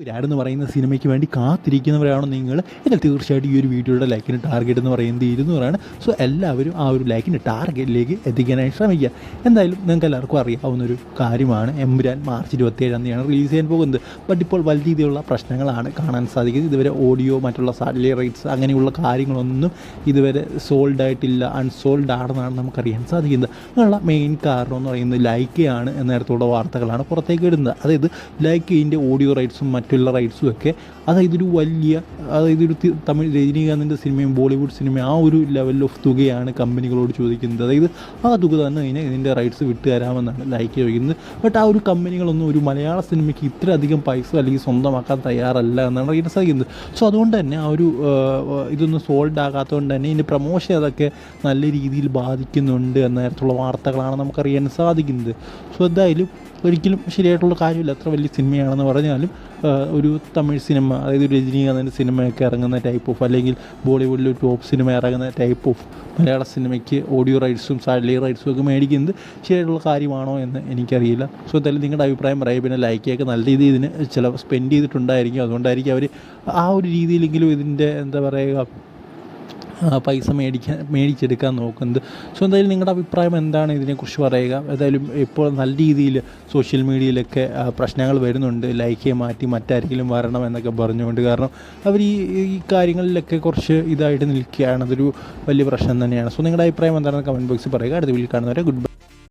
എന്ന് പറയുന്ന സിനിമയ്ക്ക് വേണ്ടി കാത്തിരിക്കുന്നവരാണോ നിങ്ങൾ? എന്നാൽ തീർച്ചയായിട്ടും ഈ ഒരു വീഡിയോയുടെ ലൈക്കിന് ടാർഗറ്റ് എന്ന് പറയുന്നത് ഇരുന്നൂറാണ്. സോ എല്ലാവരും ആ ഒരു ലൈക്കിന്റെ ടാർഗറ്റിലേക്ക് എത്തിക്കാനായി ശ്രമിക്കുക. എന്തായാലും നിങ്ങൾക്ക് എല്ലാവർക്കും അറിയാവുന്ന ഒരു കാര്യമാണ്. എമ്പുരാൻ മാർച്ച് ഇരുപത്തിയേഴാം തീയതിയാണ് റിലീസ് ചെയ്യാൻ പോകുന്നത്. ബട്ട് ഇപ്പോൾ വലിയ രീതിയിലുള്ള പ്രശ്നങ്ങളാണ് കാണാൻ സാധിക്കുന്നത്. ഇതുവരെ ഓഡിയോ മറ്റുള്ള സാറ്റലൈറ്റ്സ് അങ്ങനെയുള്ള കാര്യങ്ങളൊന്നും ഇതുവരെ സോൾഡ് ആയിട്ടില്ല. അൺസോൾഡ് ആണെന്നാണ് നമുക്കറിയാൻ സാധിക്കുന്നത്. അങ്ങനെയുള്ള മെയിൻ കാരണം എന്ന് പറയുന്നത് ലൈക്കയാണ് എന്നേരത്തുള്ള വാർത്തകളാണ് പുറത്തേക്ക് ഇടുന്നത് അതായത് ലൈക്കയിന്റെ ഓഡിയോ റൈറ്റ്സും മറ്റുള്ള റൈറ്റ്സും ഒക്കെ അതായത് ഒരു വലിയ അതായത് ഒരു തമിഴ് രജനീകാന്തിന്റെ സിനിമയും ബോളിവുഡ് സിനിമയും ആ ഒരു ലെവൽ ഓഫ് തുകയാണ് കമ്പനികളോട് ചോദിക്കുന്നത്. അതായത് ആ തുക തന്നെ കഴിഞ്ഞാൽ ഇതിന്റെ റൈറ്റ്സ് വിട്ടു തരാമെന്നാണ് ലൈക്ക് ചോദിക്കുന്നത്. ബട്ട് ആ ഒരു കമ്പനികളൊന്നും ഒരു മലയാള സിനിമയ്ക്ക് ഇത്രയധികം പൈസ അല്ലെങ്കിൽ സ്വന്തമാക്കാൻ തയ്യാറല്ല എന്നാണ് അറിയാൻ സാധിക്കുന്നത് സോ അതുകൊണ്ട് തന്നെ ആ ഒരു ഇതൊന്നും സോൾഡ് ആകാത്തതുകൊണ്ട് തന്നെ ഇതിന്റെ പ്രൊമോഷൻ അതൊക്കെ നല്ല രീതിയിൽ ബാധിക്കുന്നുണ്ട് എന്ന നേരത്തുള്ള വാർത്തകളാണ് നമുക്കറിയാൻ സാധിക്കുന്നത്. സോ എന്തായാലും ഒരിക്കലും ശരിയായിട്ടുള്ള കാര്യമില്ല. അത്ര വലിയ സിനിമയാണെന്ന് പറഞ്ഞാലും ഒരു തമിഴ് സിനിമ അതായത് ഒരു സിനിമയൊക്കെ ഇറങ്ങുന്ന ടൈപ്പ് ഓഫ് അല്ലെങ്കിൽ ബോളിവുഡിൽ ഒരു ടോപ്പ് സിനിമ ഇറങ്ങുന്ന ടൈപ്പ് ഓഫ് മലയാള സിനിമയ്ക്ക് ഓഡിയോ റൈറ്റ്സും സാറ്റലൈറ്റ് റൈറ്റ്സും ഒക്കെ മേടിക്കുന്നത് ശരിയായിട്ടുള്ള കാര്യമാണോ എന്ന് എനിക്കറിയില്ല. സോ എന്തായാലും നിങ്ങളുടെ അഭിപ്രായം പറയുക പിന്നെ ലൈക്കൊക്കെ നല്ല രീതിയിൽ ഇതിന് ചില സ്പെൻഡ് ചെയ്തിട്ടുണ്ടായിരിക്കും. അതുകൊണ്ടായിരിക്കും അവർ ആ ഒരു രീതിയിലെങ്കിലും ഇതിന്റെ എന്താ പറയുക പൈസ മേടിക്കാൻ മേടിച്ചെടുക്കാൻ നോക്കുന്നത്. സോ എന്തായാലും നിങ്ങളുടെ അഭിപ്രായം എന്താണ് ഇതിനെക്കുറിച്ച് പറയുക? ഏതായാലും ഇപ്പോൾ നല്ല രീതിയിൽ സോഷ്യൽ മീഡിയയിലൊക്കെ പ്രശ്നങ്ങൾ വരുന്നുണ്ട്. ലൈക്ക് മാറ്റി മറ്റാരെങ്കിലും വരണം എന്നൊക്കെ പറഞ്ഞുകൊണ്ട്. കാരണം അവർ ഈ ഈ കാര്യങ്ങളിലൊക്കെ കുറച്ച് ഇതായിട്ട് നിൽക്കുകയാണ്. അതൊരു വലിയ പ്രശ്നം തന്നെയാണ്. സോ നിങ്ങളുടെ അഭിപ്രായം എന്താണെന്ന് കമന്റ് ബോക്സിൽ പറയുക. അടുത്ത വീട്ടിൽ കാണുന്നവരെ ഗുഡ് ബൈ